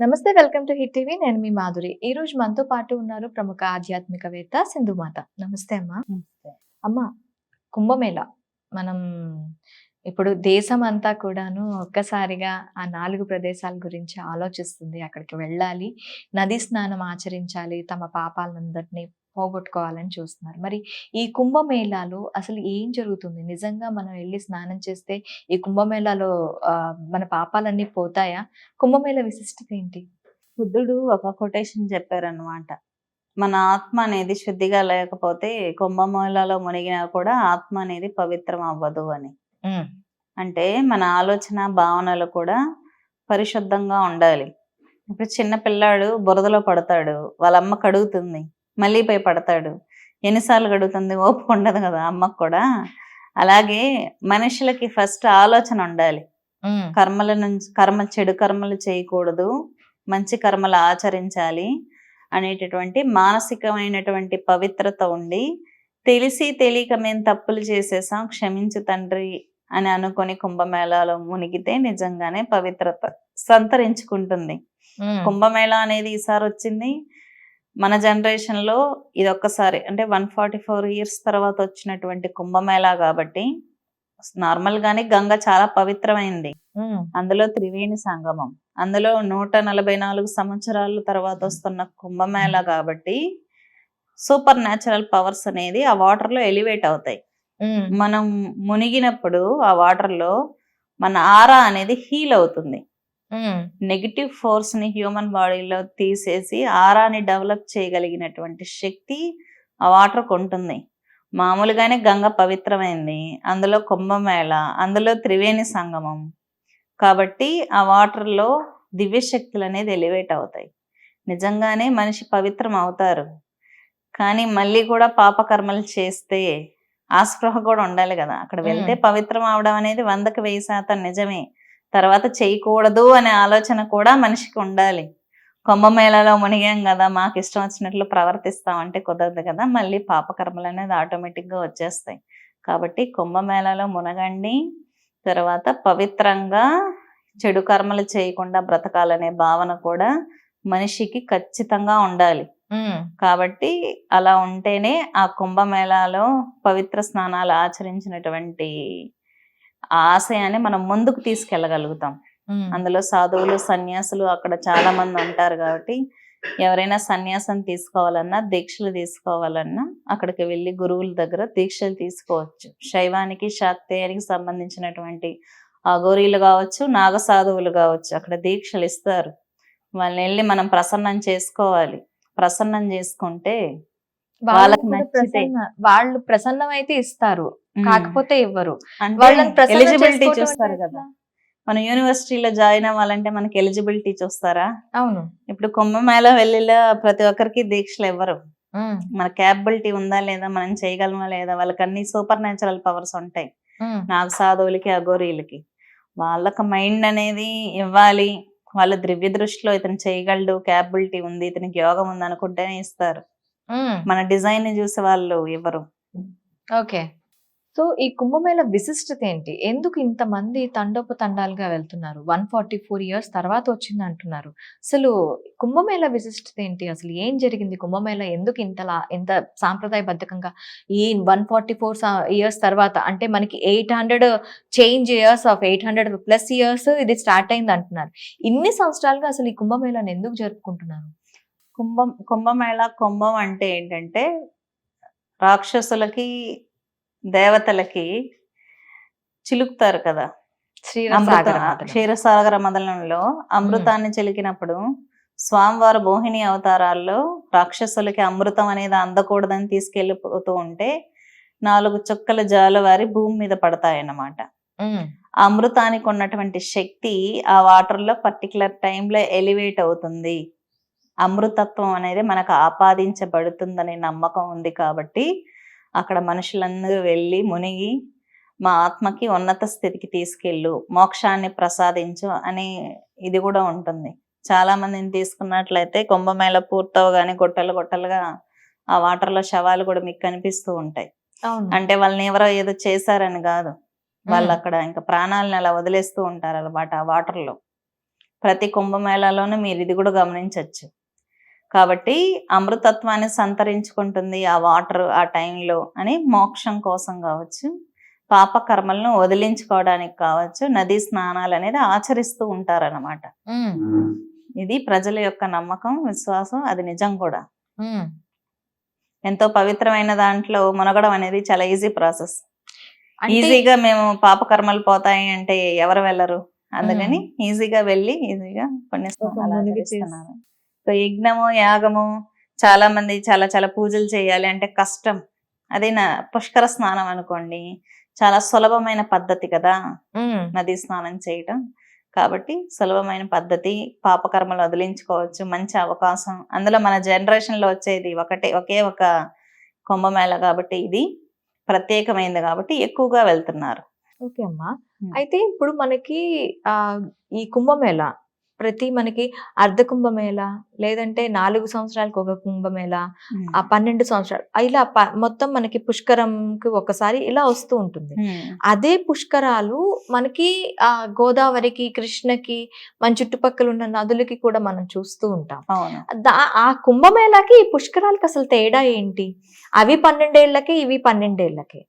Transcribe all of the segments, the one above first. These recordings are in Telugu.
నమస్తే వెల్కమ్ టు హిట్ టీవీ. నేను మీ మాధురి. ఈ రోజు మనతో పాటు ఉన్నారు ప్రముఖ ఆధ్యాత్మికవేత్త సింధుమాత నమస్తే అమ్మా. అమ్మ కుంభమేళ. మనం ఇప్పుడు దేశం అంతా కూడాను ఒక్కసారిగా ఆ నాలుగు ప్రదేశాల గురించి ఆలోచిస్తుంది. అక్కడికి వెళ్ళాలి. నది స్నానం ఆచరించాలి. తమ పాపాలందరినీ పోగొట్టుకోవాలని చూస్తున్నారు. మరి ఈ కుంభమేళాలో అసలు ఏం జరుగుతుంది? నిజంగా మనం వెళ్ళి స్నానం చేస్తే ఈ కుంభమేళాలో ఆ, మన పాపాలన్నీ పోతాయా? కుంభమేళ విశిష్టత ఏంటి? బుద్ధుడు ఒక కొటేషన్ చెప్పారనమాట మన ఆత్మ అనేది శుద్ధిగా లేకపోతే కుంభమేళలో మునిగినా కూడా ఆత్మ అనేది పవిత్రం అవ్వదు అని. అంటే మన ఆలోచన భావనలు కూడా పరిశుద్ధంగా ఉండాలి. ఇప్పుడు చిన్న పిల్లాడు బురదలో పడతాడు. వాళ్ళ అమ్మ కడుగుతుంది. మళ్ళీ పోయి పడతాడు. ఎన్నిసార్లు కడుగుతుంది ఓపిక ఉండదు కదా అమ్మకు కూడా. అలాగే మనుషులకి ఫస్ట్ ఆలోచన ఉండాలి. కర్మల నుంచి కర్మ చెడు కర్మలు చేయకూడదు. మంచి కర్మలు ఆచరించాలి అనేటటువంటి మానసికమైనటువంటి పవిత్రత ఉండి తెలిసి తెలియక మేము తప్పులు చేసేసాం క్షమించు తండ్రి అని అనుకొని కుంభమేళాలో మునిగితే నిజంగానే పవిత్రత సంతరించుకుంటుంది. కుంభమేళా అనేది ఈసారి వచ్చింది. మన జనరేషన్లో ఇది ఒక్కసారి అంటే వన్ ఫార్టీ ఫోర్ ఇయర్స్ తర్వాత వచ్చినటువంటి కుంభమేళా కాబట్టి నార్మల్ గానే గంగ చాలా పవిత్రమైంది. అందులో త్రివేణి సంగమం అందులో నూట నలభై నాలుగు సంవత్సరాల తర్వాత వస్తున్న కుంభమేళ కాబట్టి సూపర్ న్యాచురల్ పవర్స్ అనేది ఆ వాటర్లో ఎలివేట్ అవుతాయి. మనం మునిగినప్పుడు ఆ వాటర్లో మన ఆరా అనేది హీల్ అవుతుంది. నెగిటివ్ ఫోర్స్ని హ్యూమన్ బాడీలో తీసేసి ఆరాని డెవలప్ చేయగలిగినటువంటి శక్తి ఆ వాటర్ ఉంటుంది మామూలుగానే గంగ పవిత్రమైంది అందులో కుంభమేళ అందులో త్రివేణి సంగమం. కాబట్టి ఆ వాటర్లో దివ్య శక్తులు అనేది ఎలివేట్ అవుతాయి. నిజంగానే మనిషి పవిత్రం అవుతారు. కానీ మళ్ళీ కూడా పాపకర్మలు చేస్తే ఆ స్పృహ కూడా ఉండాలి కదా. అక్కడ వెళ్తే పవిత్రం అవడం అనేది వందకి వెయ్యి శాతం నిజమే. తర్వాత చేయకూడదు అనే ఆలోచన కూడా మనిషికి ఉండాలి. కుంభమేళలో మునిగాం కదా మాకు ఇష్టం వచ్చినట్లు ప్రవర్తిస్తామంటే కుదరదు కదా మళ్ళీ పాపకర్మలు అనేది ఆటోమేటిక్గా వచ్చేస్తాయి. కాబట్టి కుంభమేళలో మునగండి తర్వాత పవిత్రంగా చెడు కర్మలు చేయకుండా బ్రతకాలనే భావన కూడా మనిషికి ఖచ్చితంగా ఉండాలి. కాబట్టి అలా ఉంటేనే ఆ కుంభమేళాలో పవిత్ర స్నానాలు ఆచరించినటువంటి ఆ ఆశయాన్ని మనం ముందుకు తీసుకెళ్ళగలుగుతాం. అందులో సాధువులు సన్యాసులు అక్కడ చాలా మంది ఉంటారు కాబట్టి ఎవరైనా సన్యాసం తీసుకోవాలన్నా దీక్షలు తీసుకోవాలన్నా అక్కడికి వెళ్ళి గురువుల దగ్గర దీక్షలు తీసుకోవచ్చు. శైవానికి శాక్తేయానికి సంబంధించినటువంటి అఘోరీలు కావచ్చు నాగ సాధువులు కావచ్చు అక్కడ దీక్షలు ఇస్తారు. వాళ్ళని వెళ్ళి మనం ప్రసన్నం చేసుకోవాలి. ప్రసన్నం చేసుకుంటే వాళ్ళకి నచ్చితే. వాళ్ళు ప్రసన్నం అయితే ఇస్తారు కాకపోతే ఇవ్వరు. వాళ్ళని ఎలిజిబిలిటీ చూస్తారు కదా? మన యూనివర్సిటీలో జాయిన్ అవ్వాలంటే మనకి ఎలిజిబిలిటీ చూస్తారా? అవును. ఇప్పుడు కుంభమేళ వెళ్ళిలా ప్రతి ఒక్కరికి దీక్షలు ఇవ్వరు. మన క్యాపబిలిటీ ఉందా లేదా మనం చేయగలమా లేదా వాళ్ళకి అన్ని సూపర్ న్యాచురల్ పవర్స్ ఉంటాయి. నాకు సాధువులకి అఘోరీలకి. వాళ్ళకి మైండ్ అనేది ఇవ్వాలి. వాళ్ళ ద్రవ్య దృష్టిలో ఇతను చేయగలడు క్యాపబిలిటీ ఉంది ఇతనికి యోగం ఉంది అనుకుంటేనే ఇస్తారు. మన డిజైన్ని చూసి వాళ్ళు ఇవ్వరు ఓకే. సో ఈ కుంభమేళ విశిష్టత ఏంటి? ఎందుకు ఇంతమంది తండోపతండాలుగా వెళ్తున్నారు? వన్ ఫార్టీ ఫోర్ ఇయర్స్ తర్వాత వచ్చింది అంటున్నారు. అసలు కుంభమేళ విశిష్టత ఏంటి? అసలు ఏం జరిగింది? కుంభమేళ ఎందుకు ఇంతలా ఇంత సాంప్రదాయబద్ధకంగా ఈ వన్ ఫార్టీ ఫోర్ ఇయర్స్ తర్వాత అంటే మనకి eight hundred change years of eight hundred plus years ఇది స్టార్ట్ అయింది అంటున్నారు. ఇన్ని సంవత్సరాలుగా అసలు ఈ కుంభమేళను ఎందుకు జరుపుకుంటున్నారు? కుంభం కుంభమేళ కుంభం అంటే ఏంటంటే రాక్షసులకి దేవతలకి చిలుకుతారు కదా. క్షీరసాగర మదనంలో అమృతాన్ని చిలికినప్పుడు స్వామివారు మోహిని అవతారాల్లో రాక్షసులకి అమృతం అనేది అందకూడదని తీసుకెళ్ళిపోతూ ఉంటే నాలుగు చుక్కల జాలవారి భూమి మీద పడతాయన్నమాట. అమృతానికి ఉన్నటువంటి శక్తి ఆ వాటర్లో పర్టికులర్ టైంలో ఎలివేట్ అవుతుంది. అమృతత్వం అనేది మనకు ఆపాదించబడుతుందనే నమ్మకం ఉంది కాబట్టి అక్కడ మనుషులందరూ వెళ్ళి మునిగి మా ఆత్మకి ఉన్నత స్థితికి తీసుకెళ్ళు మోక్షాన్ని ప్రసాదించు అనే ఇది కూడా ఉంటుంది. చాలా మందిని తీసుకున్నట్లయితే కుంభమేళ పూర్తవగానే గొట్టలు గొట్టలుగా ఆ వాటర్లో శవాలు కూడా మీకు కనిపిస్తూ ఉంటాయి. అంటే వాళ్ళని ఎవరో ఏదో చేశారని కాదు. వాళ్ళు అక్కడ ఇంకా ప్రాణాలను అలా వదిలేస్తూ ఉంటారు అన్నమాట ఆ వాటర్లో ప్రతి కుంభమేళాలోనూ మీరు ఇది కూడా గమనించవచ్చు కాబట్టి అమృతత్వాన్ని సంతరించుకుంటుంది ఆ వాటర్ ఆ టైంలో అని మోక్షం కోసం కావచ్చు పాప కర్మలను వదిలించుకోవడానికి కావచ్చు నదీ స్నానాలు అనేది ఆచరిస్తూ ఉంటారన్నమాట. ఉమ్, ఇది ప్రజల యొక్క నమ్మకం విశ్వాసం అది నిజం కూడా. ఎంతో పవిత్రమైన దాంట్లో మునగడం అనేది చాలా ఈజీ ప్రాసెస్. ఈజీగా మేము పాప కర్మలు పోతాయి అంటే ఎవరు వెళ్ళరు. అందుకని ఈజీగా వెళ్ళి ఈజీగా సో యజ్ఞము యాగము చాలా మంది చాలా చాలా పూజలు చేయాలి అంటే కష్టం. అదే నా పుష్కర స్నానం అనుకోండి. చాలా సులభమైన పద్ధతి కదా నదీ స్నానం చేయటం. కాబట్టి సులభమైన పద్ధతి పాపకర్మలు వదిలించుకోవచ్చు మంచి అవకాశం. అందులో మన జనరేషన్లో వచ్చేది ఒకటే ఒకే ఒక కుంభమేళ కాబట్టి ఇది ప్రత్యేకమైనది కాబట్టి ఎక్కువగా వెళ్తున్నారు. ఓకే అమ్మా. అయితే ఇప్పుడు మనకి ఆ ఈ కుంభమేళ ప్రతి మనకి అర్ధ కుంభమేళ లేదంటే నాలుగు సంవత్సరాలకు ఒక కుంభమేళ ఆ పన్నెండు సంవత్సరాలు. ఇలా మొత్తం మనకి పుష్కరంకి ఒకసారి ఇలా వస్తూ ఉంటుంది. అదే పుష్కరాలు మనకి ఆ గోదావరికి కృష్ణకి మన చుట్టుపక్కల ఉన్న నదులకి కూడా మనం చూస్తూ ఉంటాం. ఆ కుంభమేళకి ఈ పుష్కరాలకి అసలు తేడా ఏంటి? అవి పన్నెండేళ్ళకి ఇవి పన్నెండేళ్ళకి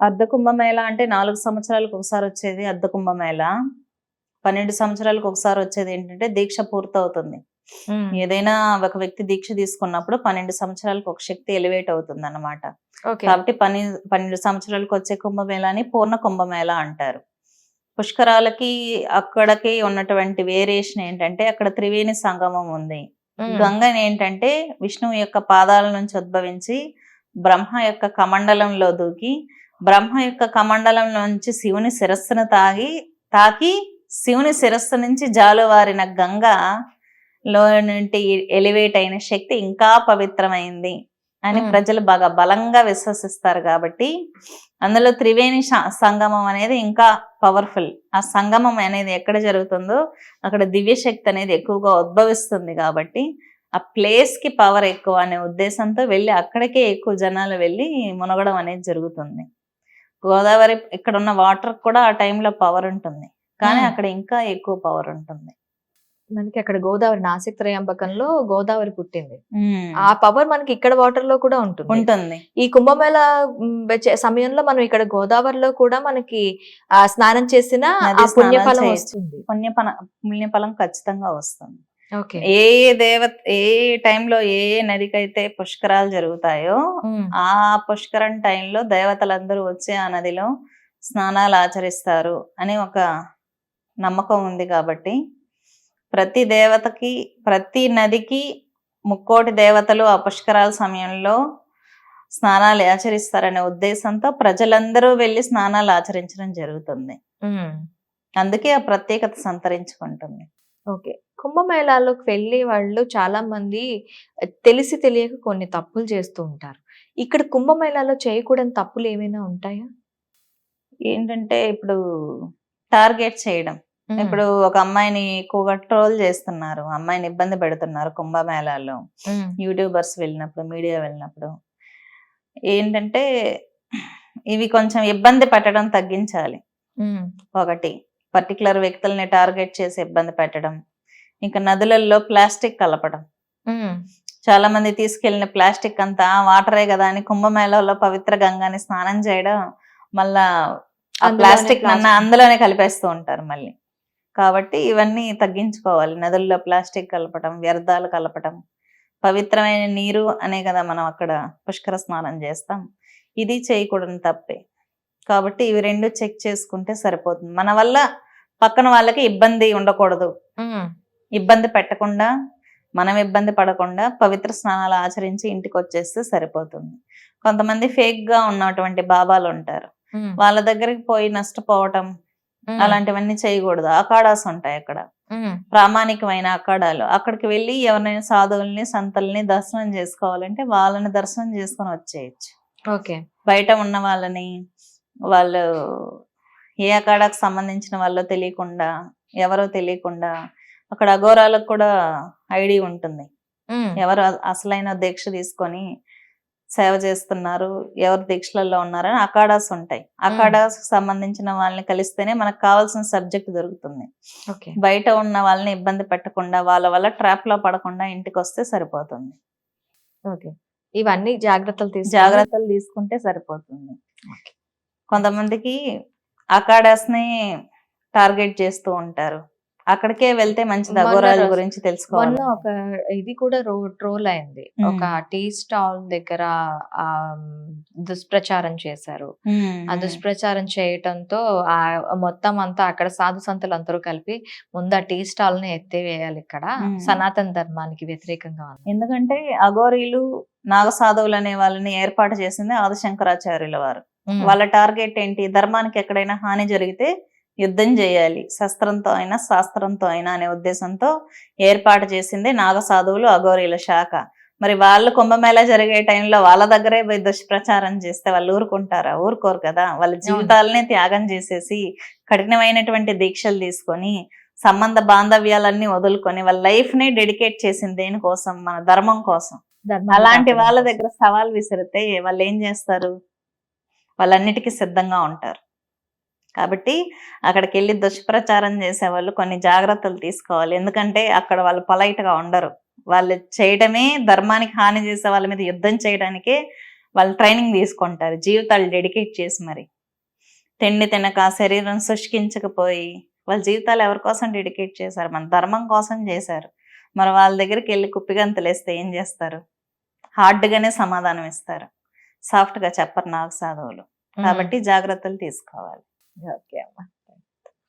అర్ధ కుంభమేళ అంటే నాలుగు సంవత్సరాలకు ఒకసారి వచ్చేది అర్ధ కుంభమేళ. పన్నెండు సంవత్సరాలకు ఒకసారి వచ్చేది ఏంటంటే దీక్ష పూర్తవుతుంది. ఏదైనా ఒక వ్యక్తి దీక్ష తీసుకున్నప్పుడు పన్నెండు సంవత్సరాలకు ఒక శక్తి ఎలివేట్ అవుతుంది అన్నమాట ఓకే. కాబట్టి పని పన్నెండు సంవత్సరాలకు వచ్చే కుంభమేళాని పూర్ణ కుంభమేళ అంటారు. పుష్కరాలకి అక్కడికి ఉన్నటువంటి వేరియేషన్ ఏంటంటే అక్కడ త్రివేణి సంగమం ఉంది. గంగని ఏంటంటే విష్ణువు యొక్క పాదాల నుంచి ఉద్భవించి బ్రహ్మ యొక్క కమండలంలో దూకి బ్రహ్మ యొక్క కమండలం నుంచి శివుని శిరస్సును తాగి తాకి శివుని శిరస్సు నుంచి జాలువారిన గంగ లో నుండి ఎలివేట్ అయిన శక్తి ఇంకా పవిత్రమైంది అని. ప్రజలు బాగా బలంగా విశ్వసిస్తారు కాబట్టి అందులో త్రివేణి సంగమం అనేది ఇంకా పవర్ఫుల్ ఆ సంగమం అనేది ఎక్కడ జరుగుతుందో అక్కడ దివ్య శక్తి అనేది ఎక్కువగా ఉద్భవిస్తుంది కాబట్టి ఆ ప్లేస్కి పవర్ ఎక్కువ అనే ఉద్దేశంతో వెళ్ళి అక్కడికే ఎక్కువ జనాలు వెళ్ళి మునగడం అనేది జరుగుతుంది. గోదావరి ఇక్కడ ఉన్న వాటర్ కూడా ఆ టైంలో పవర్ ఉంటుంది. కానీ. అక్కడ ఇంకా ఎక్కువ పవర్ ఉంటుంది. మనకి అక్కడ గోదావరి నాసిక్ త్రయంబకంలో గోదావరి పుట్టింది. ఆ పవర్ మనకి ఇక్కడ వాటర్లో కూడా ఉంటుంది. ఉంటుంది. ఈ కుంభమేళ సమయంలో మనం ఇక్కడ గోదావరిలో కూడా మనకి స్నానం చేసిన పుణ్యఫలం వస్తుంది. పుణ్యఫల పుణ్యఫలం ఖచ్చితంగా వస్తుంది. ఏ దేవత ఏ టైంలో ఏ ఏ నదికైతే పుష్కరాలు జరుగుతాయో ఆ పుష్కరం టైంలో దేవతలందరూ వచ్చి ఆ నదిలో స్నానాలు ఆచరిస్తారు అని ఒక నమ్మకం ఉంది కాబట్టి ప్రతి దేవతకి ప్రతి నదికి ముక్కోటి దేవతలు ఆ పుష్కరాల సమయంలో స్నానాలు ఆచరిస్తారనే ఉద్దేశంతో ప్రజలందరూ వెళ్ళి స్నానాలు ఆచరించడం జరుగుతుంది. అందుకే ఆ ప్రత్యేకత సంతరించుకుంటుంది. ఓకే. కుంభమేళాలోకి వెళ్ళే వాళ్ళు చాలా మంది తెలిసి తెలియక కొన్ని తప్పులు చేస్తూ ఉంటారు. ఇక్కడ కుంభమేళాలో చేయకూడని తప్పులు ఏమైనా ఉంటాయా? ఏంటంటే ఇప్పుడు టార్గెట్ చేయడం. ఇప్పుడు ఒక అమ్మాయిని ఎక్కువగా ట్రోల్ చేస్తున్నారు. అమ్మాయిని ఇబ్బంది పెడుతున్నారు కుంభమేళాల్లో. ఉమ్, యూట్యూబర్స్ వెళ్ళినప్పుడు మీడియా వెళ్ళినప్పుడు. ఏంటంటే ఇవి కొంచెం ఇబ్బంది పెట్టడం తగ్గించాలి. ఒకటి పర్టికులర్ వ్యక్తుల్ని టార్గెట్ చేసి ఇబ్బంది పెట్టడం. ఇంకా నదులలో ప్లాస్టిక్ కలపడం. చాలా మంది తీసుకెళ్ళిన ప్లాస్టిక్ అంతా వాటరే కదా అని కుంభమేళాలో పవిత్ర గంగాని స్నానం చేయడం మళ్ళా ఆ ప్లాస్టిక్ plastic. అందులోనే కలిపేస్తూ ఉంటారు మళ్ళీ. కాబట్టి ఇవన్నీ తగ్గించుకోవాలి. నదుల్లో ప్లాస్టిక్ కలపటం వ్యర్థాలు కలపటం పవిత్రమైన నీరు అనే కదా మనం అక్కడ పుష్కర స్నానం చేస్తాం. ఇది చేయకూడని తప్పే. కాబట్టి ఇవి రెండు చెక్ చేసుకుంటే సరిపోతుంది. మన వల్ల పక్కన వాళ్ళకి ఇబ్బంది ఉండకూడదు. ఇబ్బంది పెట్టకుండా మనం ఇబ్బంది పడకుండా పవిత్ర స్నానాలు ఆచరించి ఇంటికి వచ్చేస్తే సరిపోతుంది. కొంతమంది ఫేక్గా ఉన్నటువంటి బాబాలు ఉంటారు వాళ్ళ దగ్గరికి పోయి నష్టపోవటం అలాంటివన్నీ చేయకూడదు. అఖాడాస్ ఉంటాయి అక్కడ. ప్రామాణికమైన అఖాడాలు అక్కడికి వెళ్ళి ఎవరినైనా సాధువుల్ని సంతల్ని దర్శనం చేసుకోవాలంటే వాళ్ళని దర్శనం చేసుకొని వచ్చేయచ్చు. ఓకే. బయట ఉన్న వాళ్ళని వాళ్ళు ఏ అఖాడాకు సంబంధించిన వాళ్ళో తెలియకుండా ఎవరో తెలియకుండా అక్కడ అఘోరాలకు కూడా ఐడి ఉంటుంది. ఎవరు అసలైన దీక్ష తీసుకొని సేవ చేస్తున్నారు ఎవరు దీక్షలలో ఉన్నారని అకాడాస్ ఉంటాయి. అకాడాస్ సంబంధించిన వాళ్ళని కలిస్తేనే మనకు కావాల్సిన సబ్జెక్ట్ దొరుకుతుంది. బయట ఉన్న వాళ్ళని ఇబ్బంది పెట్టకుండా వాళ్ళ వల్ల ట్రాప్లో పడకుండా ఇంటికి వస్తే సరిపోతుంది. ఓకే. ఇవన్నీ జాగ్రత్తలు తీసుకొని జాగ్రత్తలు తీసుకుంటే సరిపోతుంది. కొంతమందికి అకాడాస్ని టార్గెట్ చేస్తూ ఉంటారు. అక్కడికే వెళ్తే మంచిది అఘోరాల గురించి తెలుసుకోవాలి. ఒక ఇది కూడా రో ట్రోల్ అయింది. ఒక టీ స్టాల్ దగ్గర ఆ దుష్ప్రచారం చేశారు. ఆ దుష్ప్రచారం చేయటంతో ఆ మొత్తం అంతా అక్కడ సాధు సంతులు అందరూ కలిపి ముందు ఆ టీ స్టాల్ని ఎత్తివేయాలి ఇక్కడ. సనాతన ధర్మానికి వ్యతిరేకంగా ఎందుకంటే అఘోరీలు నాగసాధువులు అనే వాళ్ళని ఏర్పాటు చేసింది ఆదిశంకరాచార్యుల వారు. వాళ్ళ టార్గెట్ ఏంటి? ధర్మానికి ఎక్కడైనా హాని జరిగితే యుద్ధం చేయాలి. శస్త్రంతో అయినా శాస్త్రంతో అయినా అనే ఉద్దేశంతో ఏర్పాటు చేసింది నాగసాధువులు అఘోరీల శాఖ. మరి వాళ్ళు కుంభమేళా జరిగే టైంలో వాళ్ళ దగ్గరే పోయి దుష్ప్రచారం చేస్తే వాళ్ళు ఊరుకుంటారా? ఊరుకోరు కదా. వాళ్ళ జీవితాలనే త్యాగం చేసేసి కఠినమైనటువంటి దీక్షలు తీసుకొని సంబంధ బాంధవ్యాలన్నీ వదులుకొని వాళ్ళ లైఫ్ని డెడికేట్ చేసింది దేనికోసం? మన ధర్మం కోసం. అలాంటి వాళ్ళ. దగ్గర సవాల్ విసిరితే వాళ్ళు ఏం చేస్తారు? వాళ్ళన్నిటికీ సిద్ధంగా ఉంటారు. కాబట్టి అక్కడికి వెళ్ళి దుష్ప్రచారం చేసే వాళ్ళు కొన్ని జాగ్రత్తలు తీసుకోవాలి. ఎందుకంటే అక్కడ వాళ్ళు పొలైట్గా ఉండరు. వాళ్ళు చేయడమే ధర్మానికి హాని చేసే వాళ్ళ మీద యుద్ధం చేయడానికే వాళ్ళు ట్రైనింగ్ తీసుకుంటారు. జీవితాలు డెడికేట్ చేసి మరి. తిండి తినక శరీరం శుష్కించకపోయి వాళ్ళ జీవితాలు ఎవరి కోసం డెడికేట్ చేశారు? మన ధర్మం కోసం చేశారు. మరి వాళ్ళ దగ్గరికి వెళ్ళి కుప్పిగంతులేస్తే ఏం చేస్తారు? హార్డ్ గానే సమాధానం ఇస్తారు. సాఫ్ట్గా చెప్పరు నాకు సాధువులు. కాబట్టి జాగ్రత్తలు తీసుకోవాలి. ఓకే అమ్మా